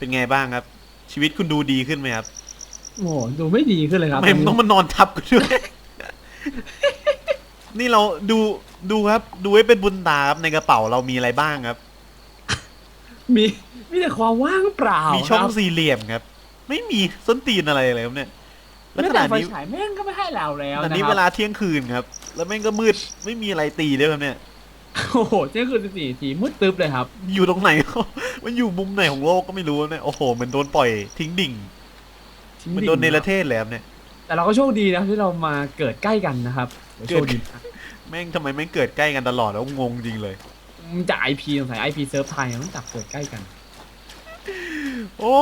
เป็นไงบ้างครับ ชีวิตคุณดูดีขึ้นไหมครับโอ้โหดูไม่ดีขึ้นเลยครับทำไมมันต้องมานอนทับกันด้วย นี่เราดูดูครับ ดูให้เป็นบุญตาครับในกระเป๋าเรามีอะไรบ้างครับ มีมีแต่ความว่างเปล่ามีช่องครับสี่เหลี่ยมครับ ไม่มีส้นตีนอะไรเลยครับเนี่ย แล้วแม้ขแต่นาดไฟนี้ฉายแม่งก็ไม่ให้เราแล้วอันนะนี้คเวรับลาเที่ยงคืนครับ แล้วแม่งก็มืดไม่มีอะไรตีด้วยครับเนี่ย โอ้โหเที่ยงคืนสิบสี่นาทีมืดตึ๊บเลยครับ อยู่ตรงไหน มันอยู่มุมไหนของโลกก็ไม่รู้เนี่ยโอ้โหเหมันโดนปล่อยทิ้งดิ่งทิ้งมันดิ่งโดนเนรเทศเลยครับเนี่ย แต่เราก็โชคดีนะที่เรามาเกิดใกล้กันนะครับเกิดโชคดีแม่งทำไมแม่งเกิดใกล้กันตลอดแล้วงงจริงเลยมันจากไอพีสงสัยไอพีเซิร์ฟไทยมันจับเกิดใกล้กัน โอ้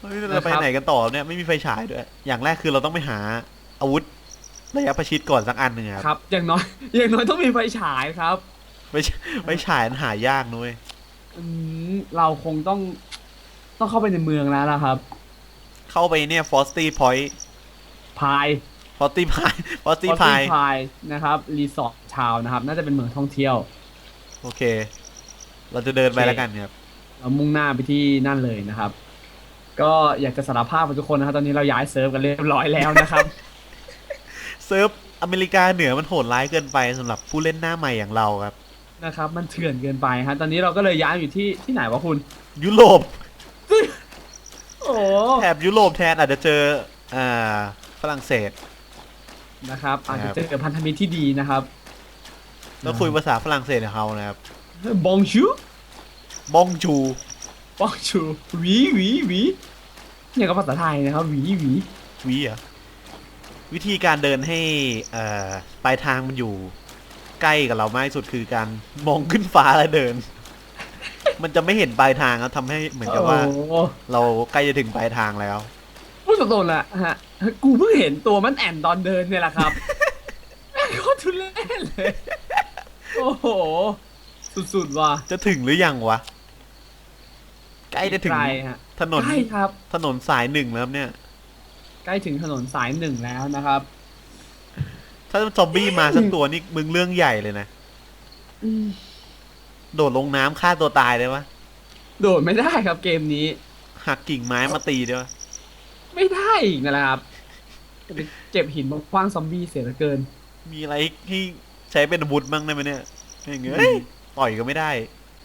เฮ้ยเราไปนะครับไหนกันต่อเนี่ยไม่มีไฟฉายด้วย อย่างแรกคือเราต้องไปหาอาวุธระยะประชิดก่อนสักอันหนึ่งครับครับอย่างน้อยอย่างน้อยต้องมีไฟฉายครับ ไฟฉไฟฉายมันหายากนุ้ยอืมเราคงต้องต้องเข้าไปในเมืองแล้วล่ะครับ เข้าไปเนี่ยฟอสตี้พอยต์พายฟอสตี้พายฟอสตี้พายพายนะครับรีสอร์ทชาวนะครับ น่าจะเป็นเมืองท่องเที่ยว โอเค เราจะเดินไปโอเคแล้วกันครับเรามุ่งหน้าไปที่นั่นเลยนะครับ ก็อยากจะสารภาพกับทุกคนนะครับตอนนี้เราย้ายเซิร์ฟกันเรียบร้อยแล้วนะครับ เซิร์ฟอเมริกาเหนือมันโหดร้ายเกินไปสำหรับผู้เล่นหน้าใหม่อย่างเราครับ นะครับมันเถื่อนเกินไปฮะตอนนี้เราก็เลยย้ายอยู่ที่ที่ไหนวะคุณ ยุโรปโอ้แถบยุโรปแทนอาจจะเจออ่าฝรั่งเศสนะครับอาจครัจะบเจอพันธมิตรที่ดีนะครับแล้วคุยภาษาฝรั่งเศสกับเขานะครับบองชูบองจูบองชูหวีหวีหวีเนี่ยก็ภาษาไทยนะครับหวีหวีวีเหรอวิธีการเดินให้เอ่อปลายทางมันอยู่ ใกล้กับเรามากที่สุดคือการมองขึ้นฟ้าแล้วเดิน มันจะไม่เห็นปลายทางแล้วทำให้เหมือนกับว่า โอ้โหเราใกล้จะถึงปลายทางแล้ว พูดตรงๆนะฮะ กูเพิ่งเห็นตัวมันแอนตอนเดินเนี่ยแหละครับ แม่งโคตรทุเรศเลย โอ้โห สุดๆว่ะจะถึงหรือยังวะ ใกล้จะถึงไกลฮะถนนใช่ครับ ถนนสายหนึ่งแล้วครับเนี่ย ใกล้ถึงถนนสายหนึ่งแล้วนะครับ ถ้าซอมบี้มาสักตัวนี่มึงเรื่องใหญ่เลยนะ อืมโดดลงน้ำฆ่าตัวตายได้ปะโดดไม่ได้ครับเกมนี้ หักกิ่งไม้มาตีได้ปะไม่ได้อีกนะครับจะไปเก็บหินมาคว้างซอมบี้เสียเหลือเกิน มีอะไรที่ใช้เป็นอาวุธบ้างได้ไหมเนี่ยไม่เงยต่อยก็ไม่ได้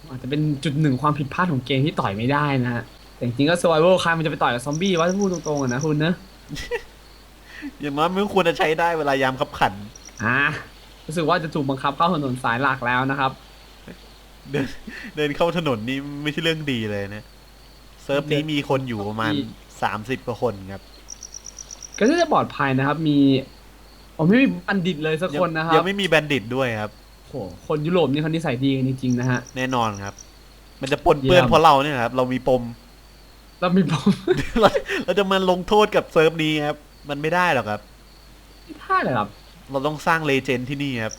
อาจจะเป็นจุดหนึ่งความผิดพลาดของเกมที่ต่อยไม่ได้นะฮะแต่จริงๆก็ survival ใครมันจะไปต่อยกับซอมบี้วะถ้าพูดตรงๆอะนะคุณนะ อย่างน้อยมันควรจะใช้ได้เวลายามขับขัน อ่ารู้สึกว่าจะถูกบังคับเข้าถนนสายหลักแล้วนะครับ เดินเดินเข้าถนนนี่ไม่ใช่เรื่องดีเลยนะเซิร์ฟนี้มีคนอยู่ประมาณมีสามสิบกว่าคนครับ ก็น่าจะปลอดภัยนะครับ มีผมไม่มีบัณฑิตเลยสักยัคนนะครัยับงไม่มีแบนดิตด้วยครับโหคนยุโรปนี่เขานิสัยดีกันจริงๆนะฮะแน่นอนครับ มันจะปนเปื้อนเยี่ยมเพราะเราเนี่ยครับ เรามีปม เรามีผมเราเราจะมาลงโทษกับเซิร์ฟนี้ครับ มันไม่ได้หรอกครับ ไม่ได้เลยครับ เราต้องสร้างเลเจนด์ที่นี่ครับ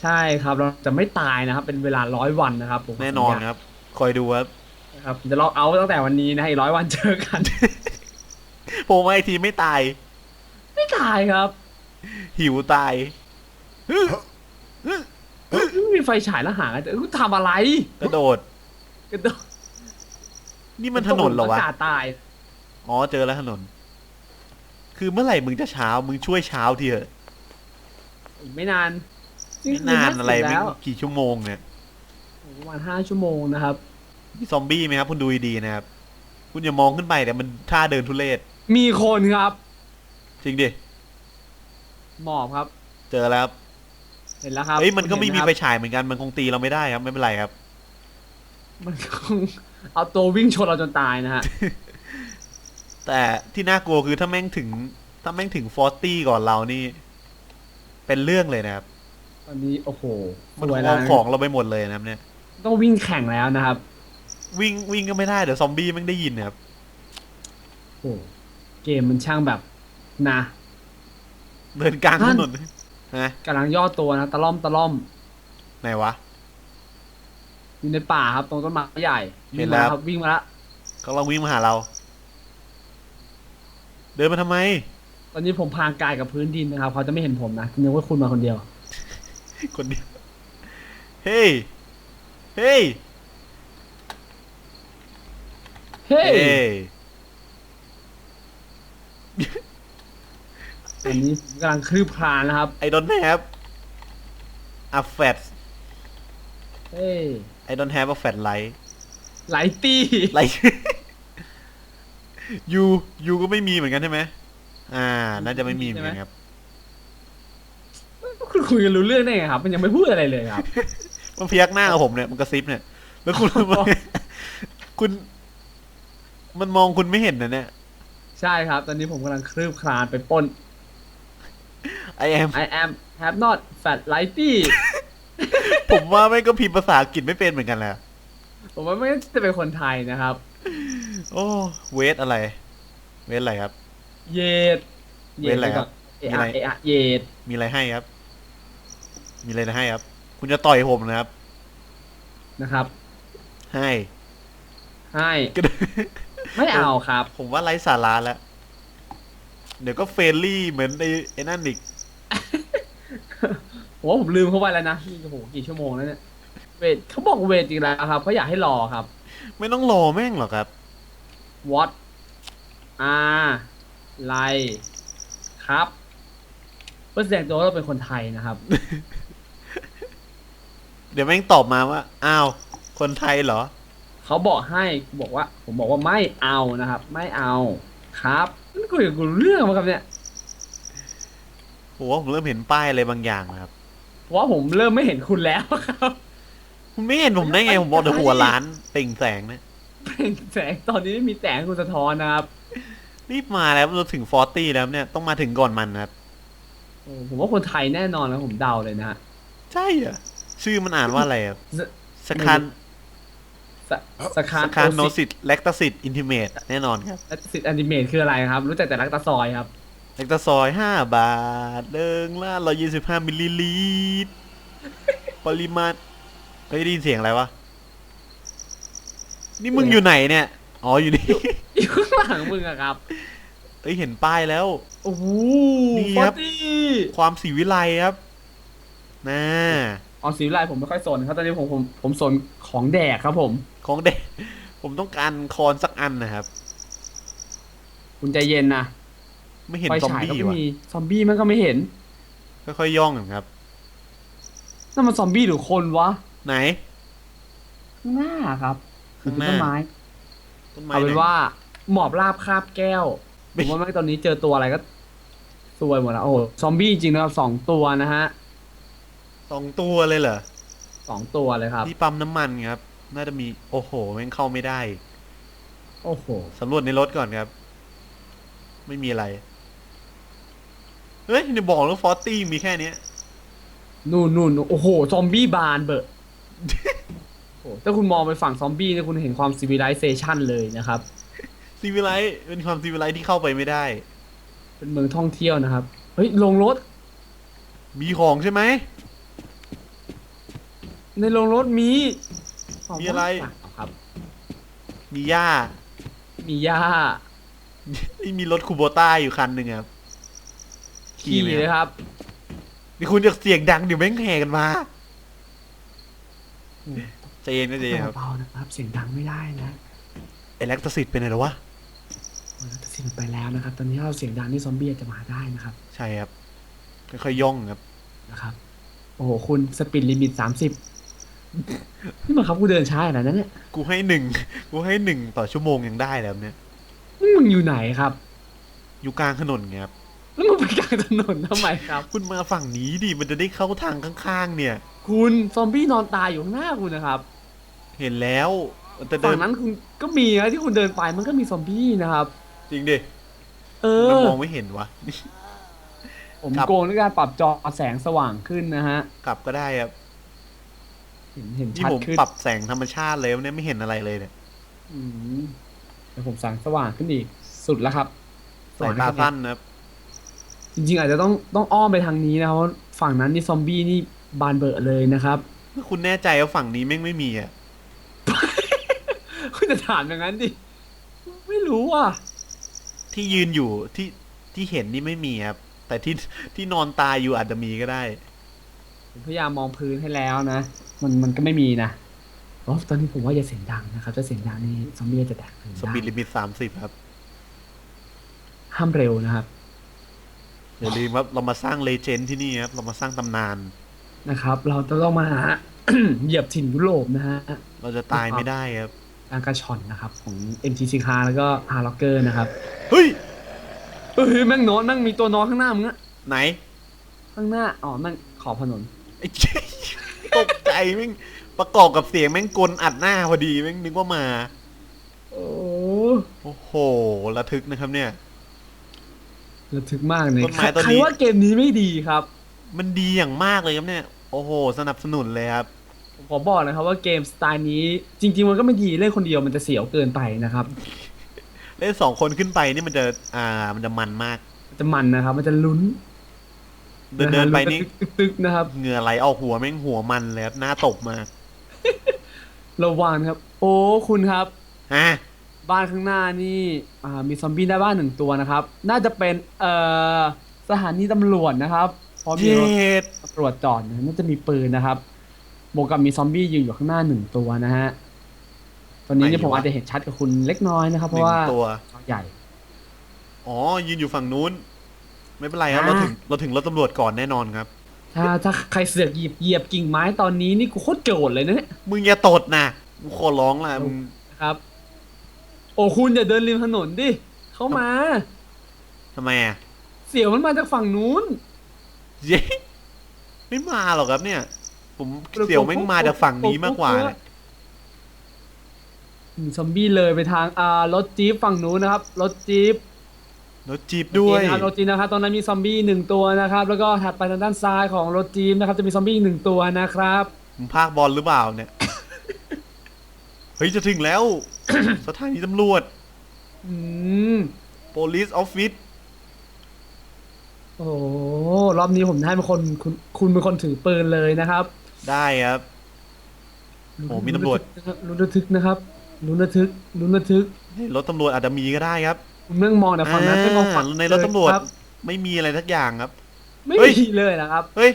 ใช่ครับเราจะไม่ตายนะครับ เป็นเวลาร้อยวันนะครับผมแน่นอนครับ คอยดูครับนะครับจะล็อกเอาท์ตั้งแต่วันนี้นะอีกร้อยวันเจอกัน ผมว่าไอทีไม่ตาย ไม่ตายครับหิวตายไม่มีไฟฉายแล้วหากันจะทำอะไรกระโดด กระโดดนี่มันถนนเหรอวะอากาศตาย อ๋อเจอแล้วถนน คือเมื่อไหร่มึงจะเช้ามึงช่วยเช้าทีเถอะอีกไม่นานไม่นานอะไรแล้ไม่วกี่ชั่วโมงเนี่ยประมาณห้าชั่วโมงนะครับ มีซอมบี้ไหมครับ คุณดูดีๆนะครับ คุณอย่ามองขึ้นไปแต่มันท่าเดินทุเรศมีคนครับ จริงดิหมอบครับ เจอแล้วครับเห็นแล้วครับเอ้ยมันก็ไม่มีเห็นไฟหครับฉายเหมือนกันมันคงตีเราไม่ได้ครับ ไม่เป็นไรครับ มันคงเอาตัววิ่งชนเราจนตายนะฮะ แต่ที่น่ากลัวคือถ้าแม่งถึง ถ้าแม่งถึงฟอร์ตี้ก่อนเรานี่ เป็นเรื่องเลยนะครับ ตอนนี้โอ้โหมันสวยเอาแล้วของเราไปหมดเลยนะครับเนี่ย ต้องวิ่งแข่งแล้วนะครับวิ่งวิ่งก็ไม่ได้เดี๋ยวซอมบี้แม่งได้ยินนะครับ โอ้โหเกมมันช่างแบบนะเดินกลางถนนฮะกำลังย่อตัวนะตะล่อมตะล่อมไหนวะ อยู่ในป่าครับ ตรงต้นไม้ใหญ่เห็วิ่นงแล้มาว ครับวิ่งมาแล้วเขากำลังวิ่งมาหาเรา เดินมาทำไม ตอนนี้ผมพางกายกับพื้นดินนะครับ เขาจะไม่เห็นผมนะนึกว่าคุณมาคนเดียว คนเดียว เฮ้ย เฮ้ยเเฮ้ยเอ้ยอันนี้ผมกำลังคลืบคลานนะครับ I don't have a fat เฮ้ย I don't have a fat light ไหลตี้ like ยูยูก็ไม่มีเหมือนกันใช่ไหมอ่า น่าจะไม่มีเหมือนกันครับ คุณคุยกันรู้เรื่องได้ไงครับ มันยังไม่พูดอะไรเลยครับ มันพยักหน้ากับผมเนี่ย มันกระซิบเนี่ย แล้วคุณคุณ มันมองคุณไม่เห็นนะเนี่ย ใช่ครับ ตอนนี้ผมกำลังคลืบคลานไปปล้น I am I am have not fat lighty ผมว่าไม่ก็พิมพ์ภาษาอังกฤษไม่เป็นเหมือนกันแหละผมว่าไม่จะเป็นคนไทยนะครับ โอ้เวทอะไร เวทอะไรครับเยดเว้นอะไรครับเอมีอะไร อะเออะเยดมีอะไรให้ครับ มีอะไรให้ครับ คุณจะต่อยผมนะครับ นะครับ ให้ให้ก็ได้ ไม่เอาครับ ผมว่าไร้สาระแล้ว เดี๋ยวก็เฟรนลี่เหมือนไอ้ไอ้นั่นอีก ผมว่าผมลืมเขาไปแล้วนะนี่โอ้โหกี่ชั่วโมงแล้วเนี่ยเวทเขาบอกเวทจริงแล้วครับเขาอยากให้รอครับ ไม่ต้องรอแม่งหรอกครับ what อ่าไลครับเพื่อแสดงตัวว่าเราเป็นคนไทยนะครับ เดี๋ยวแม่งตอบมาว่า อ้าว คนไทยเหรอ เขาบอกให้บอกว่า ผมบอกว่าไม่เอานะครับ ไม่เอาครับนี่คุยกับกูรู้เรื่องมาครับเนี่ยผมว่าผมเริ่มเห็นป้ายอะไรบางอย่างนะครับ เพราะว่าผมเริ่มไม่เห็นคุณแล้วครับ คุณไม่เห็นผมได้ไงผมบอกแต่หัวล้านเปล่งแสงเนี่ยเปล่งแสงตอนนี้ไม่มีแสงให้คุณสะท้อนนะครับรีบมาแล้วเราถึงฟอร์ตี้แล้วเนี่ยต้องมาถึงก่อนมันนะครับโอ้ผมว่าคนไทยแน่นอนนะผมเดาเลยนะฮะใช่เหรอชื่อมันอ่านว่าอะไรครับสสคันสสคาสคันโนซิตแลคตาซิตอินทิเมตแน่นอนครับสิทธิ์อนิเมตคืออะไรครับ รู้จักแต่ลักตาซอยครับแลคตาซอยห้าบาทเดิงละร้อยยี่สิบห้ามิลลิลิตรปริมาณ เฮ้ยได้ยินเสียงอะไรวะ นี่มึงอยู่ไหนเนี่ย อ๋ออยู่นี่ อยู่ข้างหลังมึงอะครับเฮ้ยเห็นป้ายแล้ว โอ้โหนี่ฟอครับร์ตี้ความสีวิไลครับน่าอ๋อสีวิไลผมไม่ค่อยสนครับตอนนี้ผมผมผมสนของแดกครับ ผม ของเด็กผมต้องการคอนสักอันนะครับ คุณใจเย็นนะไม่เห็นไฟซอมฉายก็บี้ไม่ว่ะมีซอมบี้มันก็ไม่เห็น ค่อยๆย่องกันครับนั่นมันซอมบี้หรือคนวะ ไหน ข้างหน้าครับข้างหน้า ต้นไม้ต้นไม้เอาเป็นไหนว่า หมอบราบคาบแก้วผไม่มว่าไม่ตอนนี้เจอตัวอะไรก็ซวยหมดแล้วโอ้โหซอมบี้จริงๆนะครับสองตัวนะฮะสองตัวเลยเหรอสองตัวเลยครับ ที่ปั๊มน้ำมันครับ น่าจะมีโอ้โหแม่งเข้าไม่ได้โอ้โหสำรวจในรถก่อนครับ ไม่มีอะไรเฮ้ยเนี่ยบอกแล้วฟอร์ตี้มีแค่เนี้ยนู่นนู่นโอ้โห ซอมบี้บานเบอะ โอ้โหถ้าคุณมองไปฝั่งซอมบี้เนี่ยคุณเห็นความซีวิไลเซชันเลยนะครับ ซีวิไลท์เป็นความซีวิไลท์ที่เข้าไปไม่ได้ เป็นเมืองท่องเที่ยวนะครับ เฮ้ย ลงรถ มีของใช่ไหม ในโรงรถมีมีอะไรเปล่าครับ มีหญ้ามีหญ้านี่มีรถคูโบต้าอยู่คันหนึ่งครับ ขี่ขี่ไหมครับ เลยครับ นี่คุณจะเสียงดังเดี๋ยวแม่งแห่กันมาอืม ใจเย็นนะใจเย็นครับเบาๆนะครับ เสียงดังไม่ได้นะเอเล็กตซิตเป็นไงหรอวะโอ้ยตัดสินไปแล้วนะครับ ตอนนี้เราเสียงดังนี่ซอมบี้อาจจะมาได้นะครับ ใช่ครับค่อยๆย่องครับนะครับ โอ้โห คุณสปีดลิมิตสามสิบนี่มันครับกูเดินช้าขนาดนั้นเนี่ยกูให้หนึ่งกูให้หนึ่งต่อชั่วโมงยังได้แล้วเนี่ยนี่มึงอยู่ไหนครับ อยู่กลางถนนไงครับแล้วมึงไปกลางถนนทำไมครับ คุณมาฝั่งนี้ดิมันจะได้เข้าทางข้างๆ เนี่ย คุณซอมบี้นอนตายอยู่ข้างหน้าคุณนะครับเห็นแล้วแต่เดิฝั่นงนั้นคุณก็มีนะที่คุณเดินไปมันก็มีซอมบี้นะครับ จริงดิเอมันอ มองไม่เห็นวะ ผมครับ โกงด้วยการปรับจอแสงสว่างขึ้นนะฮะ กลับก็ได้ครับเห็นเห็นนี่ชัดผมขึ้นปรับแสงธรรมชาติเลยเนี่ยไม่เห็นอะไรเลยเนี่ยอืมเดี๋ยวผมแสงสว่างขึ้นอีกสุดแล้วครับสายตาสั้นนะครับจริงๆอาจจะต้องต้องอ้อมไปทางนี้นะครับเพราะฝั่งนั้นนี่ซอมบี้นี่ บานเบอะเลยนะครับ คุณแน่ใจว่าฝั่งนี้แม่งไม่มีอะ คุณจะถามอย่างนั้นดิ ไม่รู้อะ ที่ยืนอยู่ที่ที่เห็นนี่ไม่มีครับ แต่ที่ที่นอนตายอยู่อาจจะมีก็ได้ผมพยายามมองพื้นให้แล้วนะ มันมันก็ไม่มีนะอ๋อตอนนี้ผมว่าอย่าเสียงดังนะครับถ้าเสียงดังนี่ซอมบี้จะแตกตื่นสได้ปีดลิมิตสามสิบครับห้ามเร็วนะครับ อย่าลืมครับเรามาสร้างเลเจนด์ที่นี่ครับ เรามาสร้างตำนาน นะครับ เราจะต้องมาหาเหยียบถิ่นยุโรปนะฮะเราจะตายไม่ได้ครับการกระชอนนะครับ ของ MTC c a r แล้วก็ h a r l o c k e r นะครับ เฮ้ยเฮ้ยแม่งนอนแม่งมีตัวนอนข้างหน้ามึงอะไหน ข้างหน้า อ๋อแม่งขอบถนนไอ้เจ๊ตกใจแม่งประกอบกับเสียงแม่งกลอัดหน้าพอดีแม่งนึกว่ามา โอ้โอ้โหระทึกนะครับเนี่ยระทึกมากเลยต้นไม้ต้นนี้ใครว่าเกมนี้ไม่ดีครับ มันดีอย่างมากเลยครับเนี่ย โอ้โห สนับสนุนเลยครับ ผมขอบอกนะครับว่าเกมสไตล์นี้จริง ๆ มันก็ไม่ดีเล่นคนเดียวมันจะเสียวเกินไปนะครับ เล่นสองคนขึ้นไปนี่มันจะอ่ามันจะมันมากมันจะมันนะครับ มันจะลุ้นเดินเดินไปนี่ะฮะลุ้ตึกๆนะครับ เหงื่อไหลออกหัวแม่งหัวมันเลยครับหน้าตกมากระวังนะครับ โอ้คุณครับ ฮะบ้านข้างหน้านี่อ่ามีซอมบี้หน้าบ้านหนึ่งตัวนะครับ น่าจะเป็นเอ่อสถานีตำรวจนะครับเพราะมีเจ็รถดตำรวจจอดนะน่าจะมีปืนนะครับบวกกับมีซอมบี้ยืนอยู่ข้างหน้าหนึ่งตัวนะฮะ ตอนนี้เนี่ยผมอาจจะเห็นชัดกับคุณเล็กน้อยนะครับ เพหนึ่ราะงว่าตัวจอใหญ่ อ๋อ ยืนอยู่ฝั่งนู้น ไม่เป็นไรครับอ่าเราถึงเราถึงรถตำรวจก่อนแน่นอนครับ ถ้าถ้าใครเสือกเหยียบเหยียบกิ่งไม้ตอนนี้นี่กูโคตรโกรธเลยนะเนี่ยมึงอย่าตดนะกูขอร้องล่ะมึงนะครับ โอ้คุณอย่าเดินริมถนนดิ เข้ามาทำไมอะ เสียวมันมาจากฝั่งนู้น เย้ไม่มาหรอกครับเนี่ย ผมเสียวแม่งมาจากฝั่งนี้มากกว่าเนี่ยมีซอมบี้เลยไปทางอ่ารถจี๊ปฝั่งนู้นนะครับรถจี๊ปรถจีบด้วยนะครับรถจี๊ปนะครับตอนนั้นมีซอมบี้หนึ่งตัวนะครับ แล้วก็ถัดไปทางด้านซ้ายของรถจี๊ปนะครับ จะมีซอมบี้หนึ่งตัวนะครับมึงพากบอลหรือเปล่าเนี่ยเฮ้ยจะถึงแล้ว สถานีตำรวจ อืม police office โอ้โหรอบนี้ผมให้เป็นคนคุณคุณเป็นคนถือปืนเลยนะครับได้ครับ โอ้มีตำรวจ ลุ้นระทึกนะครับลุ้นระทึกลุ้นระทึกรถตำรวจอาจจะมีก็ได้ครับคุณเมื่องมองแต่ฝั่งนั้นไม่มองฝั่งอ่าในรถตำรวจคบไม่มีอะไรทักอย่างครับ ไม่เฮ้ย มีเลยนะครับ เฮ้ย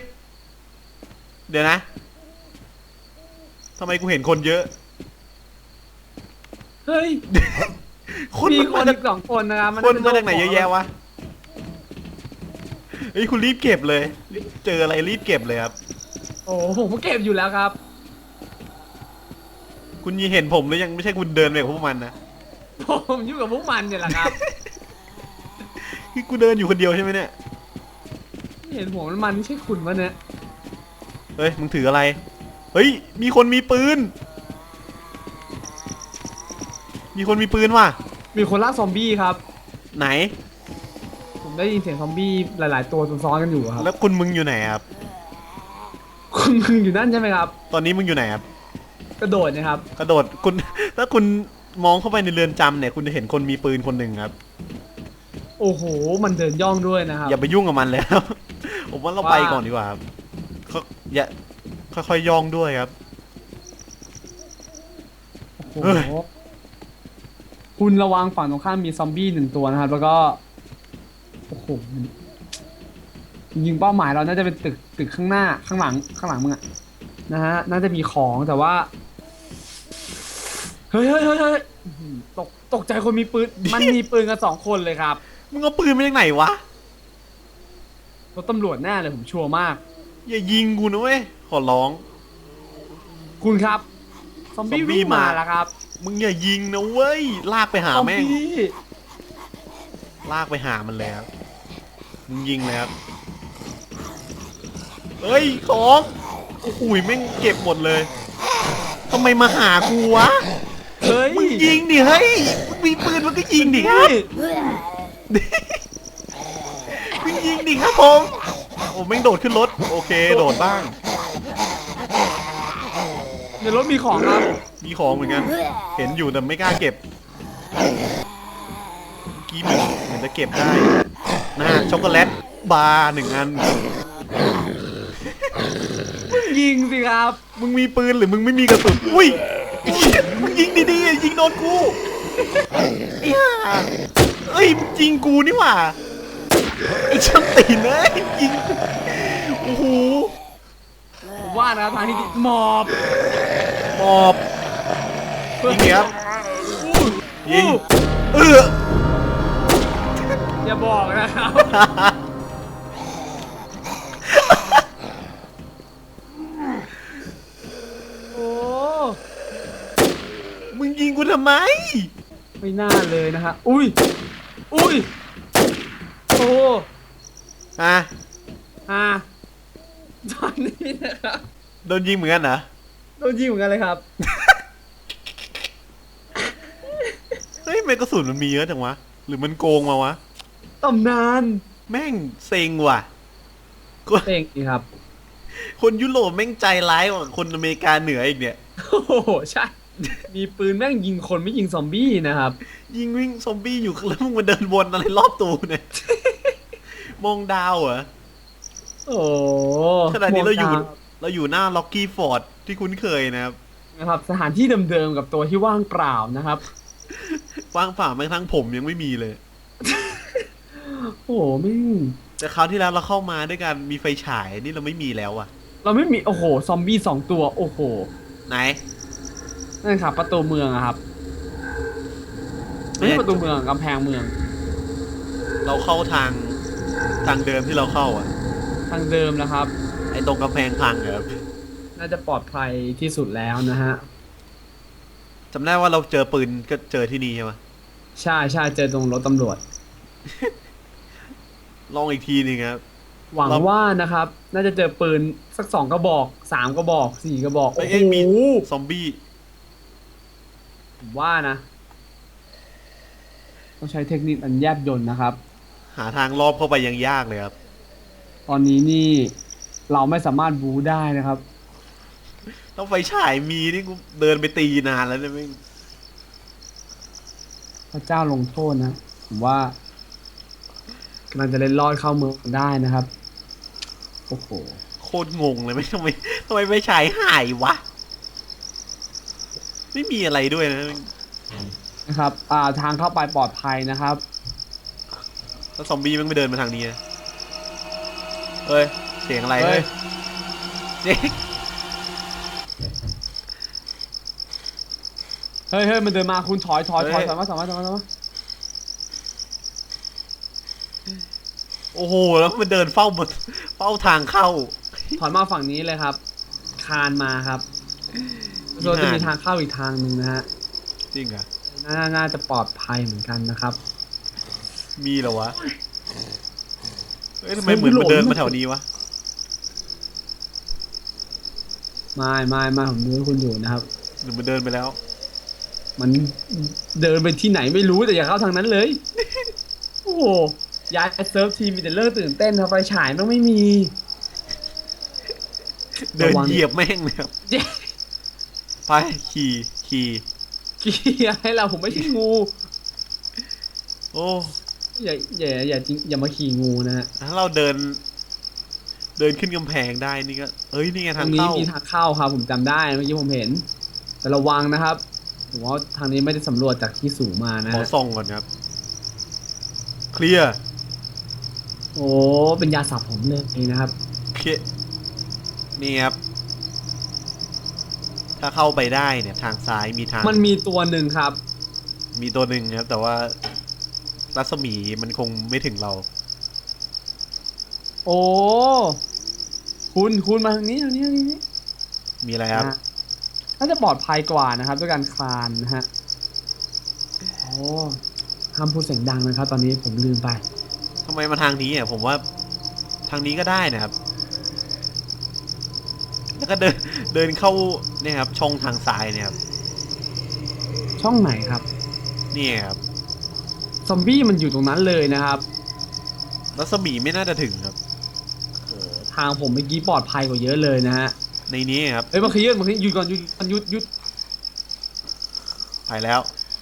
เดี๋ยวนะทำไมกูเห็นคนเยอะ เฮ้ยคนมีมันคมานจากอีกสองคนนะครับคนมาจากไหนเยอะแยะวะ เฮ้ยคุณรีบเก็บเลยรีบเจออะไรรีบเก็บเลยครับ โอ้โหผมก็เก็บอยู่แล้วครับ คุณยีเห็นผมหรือยังไม่ใช่คุณเดินไปกับพวกมันนะผมอยู่กับพวกมันเนี่ยแหละครับคือกูเดินอยู่คนเดียวใช่ไหมเนี่ยเห็นผมมันมันไม่ใช่คุณวะเนี่ยเฮ้ยมึงถืออะไร เฮ้ย มีคนมีปืน มีคนมีปืนว่ะ มีคนล่าซอมบี้ครับ ไหนผม ได้ยินเสียงซอมบี้หลาย ๆ ตัวซ้อนๆกันอยู่ครับแล้วคุณมึงอยู่ไหนครับ คุณมึงอยู่นั่นใช่ไหมครับ ตอนนี้มึงอยู่ไหนครับ กระโดดนะครับ กระโดดคุณ ถ้าคุณมองเข้าไปในเรือนจำเนี่ย คุณจะเห็นคนมีปืนคนหนึ่งครับ โอ้โห มันเดินย่องด้วยนะครับ อย่าไปยุ่งกับมันเลยครับ ผมว่าเราไปก่อนดีกว่าครับเขาอย่าค่อยๆย่องด้วยครับ โอ้โหคุณระวังฝั่งตรงข้ามมีซอมบี้หนึ่งตัวนะครับ แล้วก็ โอ้โหมันจริงๆเป้าหมายเราน่าจะเป็นตึกตึกข้างหน้าข้างหลังข้างหลังมึงอะนะฮะน่าจะมีของแต่ว่าเฮ้ยเฮ้ยเฮ้ยเฮ้ยอื้อหือตกตกใจคนมีปืน มันมีปืนกันสองคนเลยครับมึงเอาปืนมาจากไหนวะรถตำรวจแน่เลยผมชัวร์มาก อย่ายิงกูนะเว้ยขอร้อง คุณครับซอมบี้ซอมบี้วิ่งมามา แล้วครับมึงอย่ายิงนะเว้ยลากไปหาซอมแม่งบี้ ลากไปหามันเลยครับมึงยิงเลยครับเฮ้ยของโอ้โหแม่งเก็บหมดเลยทำไมมาหากูวะเฮ้ยมึงยิงดิเฮ้ยมึงมีปืนมันก็ยิงดิครับมึงยิงดิครับผมโอ้แม่งโดดขึ้นรถโอเคโดดบ้างในรถมีของครับมีของเหมือนกัน เห็นอยู่แต่ไม่กล้าเก็บเมื่อกี้เหมือน เหมือนจะเก็บได้นะช็อกโกแลตบาร์หนึ่งอัน ยิงสิครับมึงมีปืนหรือมึงไม่มีกระสุนอุ้ยไอ้เหี้ยมึงยิงดีๆยิงโดนกูไอ้ห่าเอ้ยมึงยิงกูนี่หว่าไอ้ช่างตีนเอ้ยยิงโอ้โหผมว่านะครับทางที่ดีหมอบหมอบ ยิงดิครับ ยิง เออ อย่าบอกนะครับโอ้มึงยิงกูทำไม ไม่น่าเลยนะฮะอุ้ย อุ้ย โอ้อะ อ่าตอนนี้นะครับโดนยิงเหมือนกันเหรอ โดนยิงเหมือนกันเลยครับ เฮ้ยทำไมกระสุนมันมีเยอะจังวะ หรือมันโกงมาวะ ตำนาน แม่งเซ็งว่ะเองดีครับ คนยุโรปแม่งใจร้ายกว่าคนอเมริกาเหนืออีกเนี่ย โอ้โห ใช่ มีปืนแม่งยิงคนไม่ยิงซอมบี้นะครับ ยิงวิ่งซอมบี้อยู่แล้วมึงมาเดินวนอะไรรอบตูเนี่ย มองดาวเหรอโอ้ขณะนี้เราอยู่มงดวเราอยู่หน้าล็อกกี้ฟอร์ดที่คุ้นเคยนะครับ นะครับ สถานที่เดิมๆกับตัวที่ว่างเปล่านะครับ ว่างเปล่าแม้กระทั่งผมยังไม่มีเลย โอ้โหไม่งแต่คราวที่แล้วเราเข้ามาด้วยกันมีไฟฉายนี่เราไม่มีแล้วอะเราไม่มีโอ้โห ซอมบี้สองตัว โอ้โหไหนนั่นครับประตูเมืองอะครับไม่ใช่ประตูเมืองกำแพงเมือง เราเข้าทางทางเดิมที่เราเข้าอะทางเดิมนะครับ ไอ้ตรงกำแพงพังเหรอน่าจะปลอดภัยที่สุดแล้วนะฮะจำได้ว่าเราเจอปืนก็เจอที่นี่ใช่ไหมใช่ใช่เจอตรงรถตำรวจ ลองอีกทีหนึงครับ หวังเรา ว่านะครับ น่าจะเจอปืนสักสองกระบอกสามกระบอกสี่กระบอกเอ้โอ้ยโหเอ้ยมีซอมบี้ผมว่านะ ต้องใช้เทคนิคอันแยบยนต์นะครับ หาทางรอบเข้าไปยังยากเลยครับ ตอนนี้นี่เราไม่สามารถบูได้นะครับ ต้องไฟฉายมีนี่กูเดินไปตีนานแล้วเนี่ยไม่งพระเจ้าลงโทษนะ ผมว่า กำลังจะเล่นรอดเข้าเมืองได้นะครับ โอ้โห โคตรงงเลยไม่ทำไมทำไมไฟฉายหายวะ ไม่มีอะไรด้วยนะแม่งนะครับ อ่าทางเข้าไปปลอดภัยนะครับ แล้วซอมบี้มันไม่เดินมาทางนี้นะเฮ้ย เสียงอะไรเฮ้เฮ้ยยเจ๊เฮ้ยเฮ้ยมันเดินมาคุณถอยถอยถอยถอยมาถอยมาถอยมาถอยมา โอ้โห แล้วมันเดินเฝ้าบนเฝ้าทางเข้า ถอยมาฝั่งนี้เลยครับ คานมาครับอีเราจะห่ามีทางเข้าอีกทางหนึ่งนะฮะจริงเหรอะน่าน่าจะปลอดภัยเหมือนกันนะครับ มีเหรอวะเฮ้ยทำไมเหมือนมันเดินมาแถวนี้วะไม่ไม่ไม่ผมดูให้คุณอยู่นะครับหรือมันเดินไปแล้ว มันเดินไปที่ไหนไม่รู้แต่อย่าเข้าทางนั้นเลย โอ้โห ย้ายเซิร์ฟทีมมีแต่เรื่องตื่นเต้นครับไฟฉายมันไม่มี เดินระวังเหยียบแม่งเลยครับเจ๊ไปขี่ขี่กี่ให้เราผมไม่ใช่งู โอ้อย่าอย่าอย่าจริงอย่ามาขี่งูนะฮะถ้าเราเดิน เดินขึ้นกำแพงได้นี่ก็เอ้ยนี่ไงทาทางงนี้เข้ามีทางเข้าครับผมจำได้เมื่อกี้ผมเห็น แต่ระวังนะครับผมว่าทางนี้ไม่ได้สำรวจจากที่สูงมานะขอฮะส่องก่อนครับ เคลียร์ โอ้เป็นยาสับผมเลยนะครับเคลียร์นี่ครับ ถ้าเข้าไปได้เนี่ย ทางซ้ายมีทาง มันมีตัวหนึ่งครับ มีตัวหนึ่งครับ แต่ว่ารัศมีมันคงไม่ถึงเรา โอ้คุณคุณมาทางนี้ทางนี้ทางนี้มีอะไรครับนะน่าจะปลอดภัยกว่านะครับ ด้วยการคลานนะฮะโอ้ห้ามพูดเสียงดังนะครับ ตอนนี้ผมลืมไป ทำไมมาทางนี้อะผมว่าทางนี้ก็ได้นะครับ แล้วก็เดินเดินเข้าเนี่ยครับ ช่องทางซ้ายเนี่ยครับช่องไหนครับนี่ครับซอมบี้มันอยู่ตรงนั้นเลยนะครับรัศมีไม่น่าจะถึงครับโอ้ทางผมเมื่อกี้ปลอดภัยกว่าเยอะเลยนะฮะในนี้ครับเฮ้ยมาขยืดมาขยืดหยุดก่อนหยุดก่อนหยุดหยุดไปแล้ว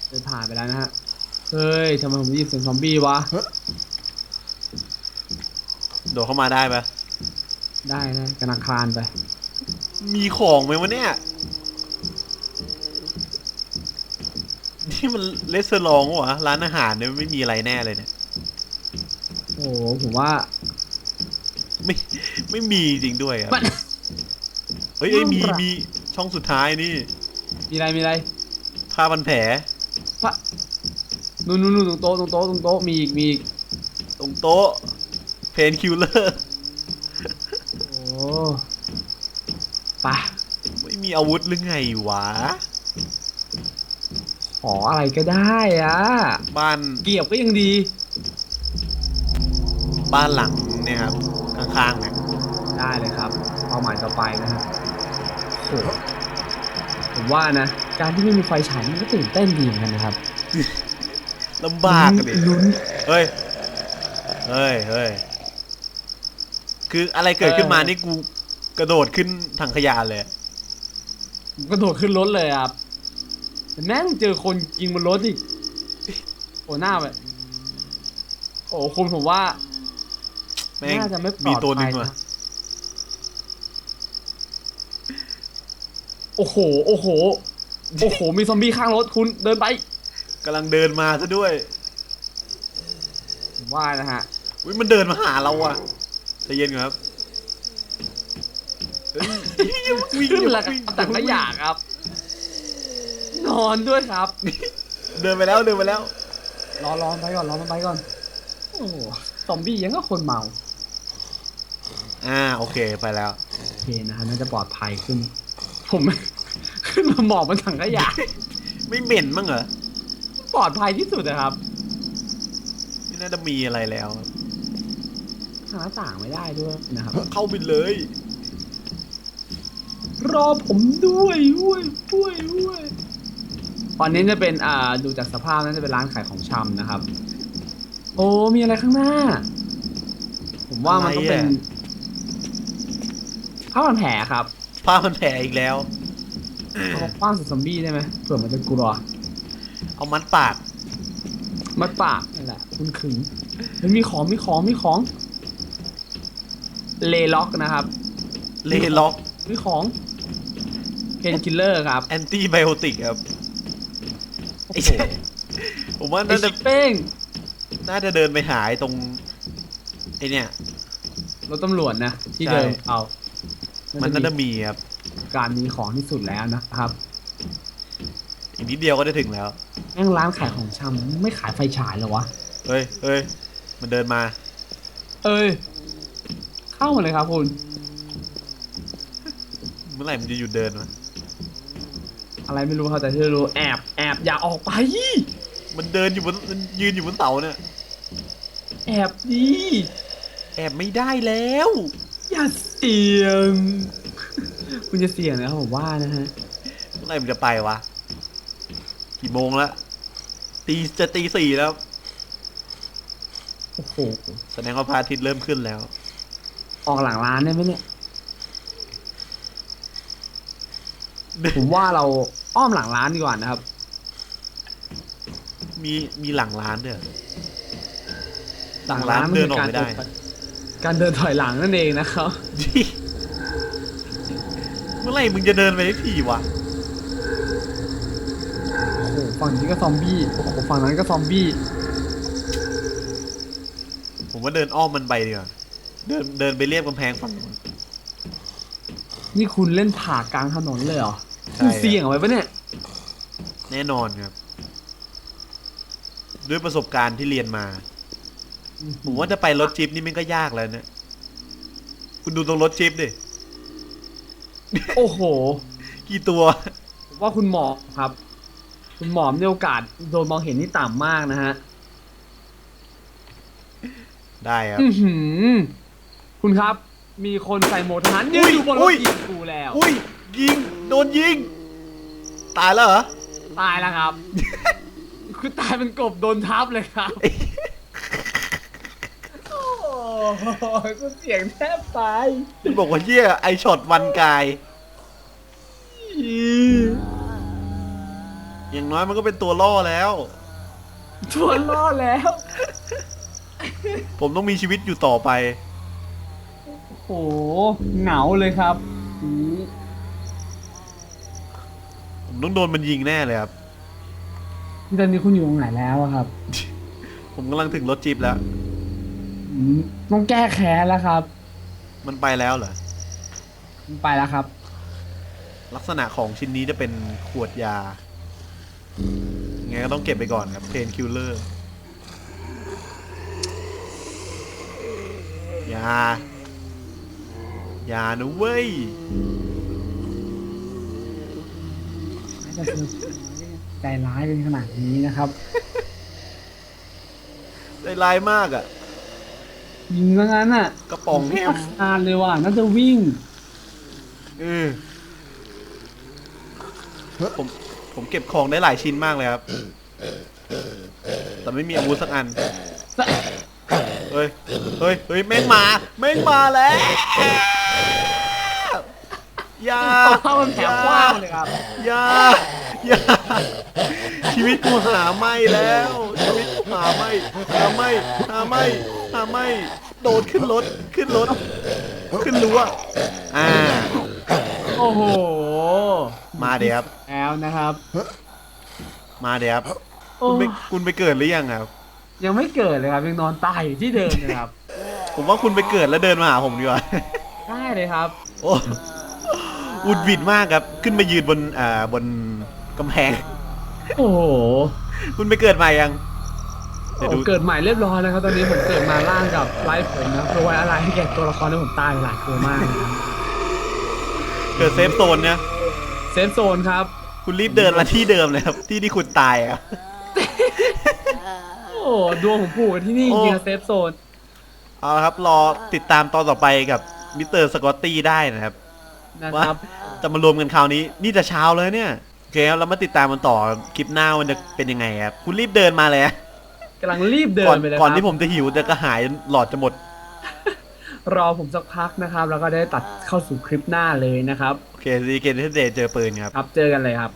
เดินผ่านไปแล้วนะฮะเฮ้ยทำไมผมได้ยินเสียงซอมบี้วะ โดดเข้ามาได้ปะได้นะกำลังคลานไป มีของไหมวะเนี่ย นี่มันเลสเตอรองวะร้านอาหารเนี่ยไม่มีอะไรแน่เลยเนี่ย โอ้โหผมว่าไม่ไม่มีจริงด้วยครับ มัน เฮ้ยเอ้ยมีมันปรับมีช่องสุดท้ายนี่มีอะไรมีอะไรทผ้าพันแผลพระนู่นนู่นนู่นตรงโต๊ะตรงโต๊ะตรงโต๊ะมีอีกมีอีกตรงโต๊ะ เพนคิลเลอร์โอ้ไปะไม่มีอาวุธหรือไงวะ ขออะไรก็ได้อะบ้านเกียบก็ยังดี บ้านหลังเนี่ยครับ ข้างๆเนี่ยได้เลยครับเป้าหมายต่อไปนะฮะโหผมว่านะ การที่ไม่มีไฟฉายมันก็ตื่นเต้นดีเหมือนกันนะครับลำบากอะดิลุ้นเฮ้ย เฮ้ยเฮ้ย คืออะไรเกิดขึ้นมานี่กูกระโดดขึ้นถังขยะเลย กระโดดขึ้นรถเลยครับแต่แม่งเจอคนยิงบนรถอีกโอ้หน้าไปโอ้คุณผมว่าแม่งน่าจะไม่ปลมีอดตัวหนึ่ภังยว่ะนะโอ้โห โอ้โห โอ้โห มีซอมบี้ข้างรถคุณเดินไปกำลังเดินมาซะด้วยผมว่านะฮะ อุ้ยมันเดินมาหาเราอะ ใจเย็นก่อนครับเฮ้ยวิ่งขึ้นแล้วควิ่งรับแต่ก็อยากครับ นอนด้วยครับเดินไปแล้วเดินไปแล้ว รอรอมันไปก่อนรอมันไปก่อนโอ้โหซอมบี้ยังก็คนเมาอ่าโอเคไปแล้ว โอเคนะฮะน่าจะปลอดภัยขึ้น ผม ขึ้นมาหมอบบนถังขยะไม่เหม็นมั้งเหรอปลอดภัยที่สุดนะครับ ไม่น่าจะมีอะไรแล้วาหน้าต่างไม่ได้ด้วยนะครับ เข้าไปเลย รอผมด้วยด้วยด้วยด้วยตอนนี้จะเป็นอ่าดูจากสภาพนั้นจะเป็นร้านขายของชำนะครับ โอ้มีอะไรข้างหน้า ผมว่ามันต้องเป็นอะไรอะผ้าพันแผลครับผ้ามันแผลอีกแล้ว เอาคว้างใส่ซอมบี้ได้ไหมเผื่อมันจะกลัว เอามัดปาก มัดปากนั่นแหละคุณขึงมันมีของมีของมีของ เลล็อกนะครับเลล็อกมีของเพนคิลเลอร์ครับแอนตี้ไบโอติกครับโอ้ไอ้โหเช่ผมว่าไอ้น่าจะชิปเป้งน่าจะเดินไปหายตรงไอเนี่ย รถตำรวจนะ ที่ใช่ เดินเอามัมันน่าจะจะมีมีครับการมีของที่สุดแล้วนะครับอีกนิดเดียวก็ได้ถึงแล้ว แม่งร้านขายของชำไม่ขายไฟฉายเหรอวะ เฮ้ยเฮ้ยมันเดินมา เอ้ย เข้ามาเลยครับคุณ เมื่อไหร่มันจะหยุดเดินวะอะไรไม่รู้ครับแต่ที่รู้แอบแอบอย่าออกไป มันเดินอยู่บนมันยืนอยู่บนเสาเนี่ยแอบดีแอบไม่ได้แล้ว อย่าเสี่ยง คุณจะเสี่ยงนะครับผมว่านะฮะเมื่อไหร่มันจะไปวะกี่โมงแล้วตีจะตีสี่แล้วโอ้โหแสดงว่าพระอาทิตย์เริ่มขึ้นแล้ว ออกหลังร้านได้ไหมเนี่ย ผมว่าเราอ้อมหลังร้านดีกว่านะครับ มีมีหลังร้านด้วยเหรอ หลังร้านเดินออกไม่ได้ คืการเดินถอยหลังนั่นเองนะครับ เมื่อไหร่มึงจะเดินไปสักทีวะ โอ้โหฝั่งนี้ก็ซอมบี้โอ้โหฝั่งนั้นก็ซอมบี้ ผมว่าเดินอ้อมมันไปดีกว่า เดินเดินไปเรียบกำแพงฝั่งนู้นนี่คุณเล่นผ่ากลางถนนเลยเหรอใช่คุณเสี่ยงเอาไว้ปะเนี่ย แน่นอนครับ ด้วยประสบการณ์ที่เรียนมา ผมว่าจะไปรถจิ๊ปนี่มันก็ยากแล้วเนี่ยคุณดูตรงรถจิ๊ปดิ โอ้โห กี่ตัวผมว่าคุณหมอครับ คุณหมอมีโอกาสโดนมองเห็นนี่ต่ำมากนะฮะ ได้ครับอือหือ คุณครับ มีคนใส่โหมดทหารยืนอยู่บนรอุ้ถยยิงกูแล้ว อุ้ยยิงโดนยิง ตายแล้วเหรอ ตายแล้วครับคือตายเป็นกบโดนทับเลยครับ โอ้โหกูเสียงแทบตายคุณบอกว่าเยี่ยไอช็อตวันกาย อย่างน้อยมันก็เป็นตัวล่อแล้วชวนล่อแล้ว ผมต้องมีชีวิตอยู่ต่อไป โอ้โหเหงาเลยครับอืมผมต้องโดนมันยิงแน่เลยครับ ตอนนี้คุณอยู่ตรงไหนแล้วอะครับผมกำลังถึงรถจิ๊ปแล้ว อืมต้องแก้แค้นแล้วครับมันไปแล้วเหรอ ไปแล้วครับ ลักษณะของชิ้นนี้จะเป็นขวดยาไงก็ต้องเก็บไปก่อนครับเพนคิลเลอร์อย่า อย่านะเว้ยน่าจะสนุกใจร้ายเป็นขนาดนี้นะครับใจร้ายมากอะ ยิงว่างั้นอะกระป๋องแฮมนานเลยว่ะน่าจะวิ่งเออผมผมเก็บของได้หลายชิ้นมากเลยครับ แต่ไม่มีอาวุธสักอัน เฮ้ย เฮ้ย เฮ้ย แม่งมา แม่งมาแล้ว อย่าเข้ามันแถวกว้างเลยครับอย่าอย่าชีวิตกูหาไม่แล้ว ชีวิตกูหาไม่หาไม่หาไม่หาไม่โดดขึ้นรถขึ้นรถขึ้นรั้วอ่าโอ้โห มาเดี๋ยวครับแล้วนะครับ มาเดี๋ยวครับโอ้คุณไปคุณไปเกิดหรือยังครับยังไม่เกิดเลยครับยังนอนตายอยู่ที่เดิมเลยครับ ผมว่าคุณไปเกิดแล้วเดินมาหาผมดีกว่าได้เลยครับ โอ้ อุดหวิดมากครับ ขึ้นมายืนบนอ่าบนกำแพง โอ้โหคุณไปเกิดใหม่ยัง เดี๋ยวดูผมเกิดใหม่เรียบร้อยแล้วครับ ตอนนี้ผมเกิดมาล่างกับไลฟ์ผมนะเพราะว่าอะไรให้แก่ตัวละครที่ผมตายหลายตัวมากนะครับเกิดเซฟโซนเนี่ยเซฟโซนครับ คุณรีบเดินมาที่เดิมเลยครับ ที่ที่คุณตายอะโอ้ดวงของปู่ที่นี่จโอ้ริงๆนะเซฟโซน เอาละครับ รอติดตามตอนต่อไปกับมิสเตอร์สกอตตี้ได้นะครับ นะครับจะมารวมกันคราวนี้ นี่จะเช้าเลยเนี่ยโอเคครับเรามาติดตามมันต่อคลิปหน้ามันจะเป็นยังไงครับคุณรีบเดินมาเลยนะกำลังรีบเดิก่อนนไปเลยคก่อนรับที่ผมจะหิวจะกระหายหลอดจะหมด รอผมสักพักนะครับ แล้วก็ได้ตัดเข้าสู่คลิปหน้าเลยนะครับ โอเคซีเกนเทเดเจอปืนครับ ครับเจอกันเลยครับ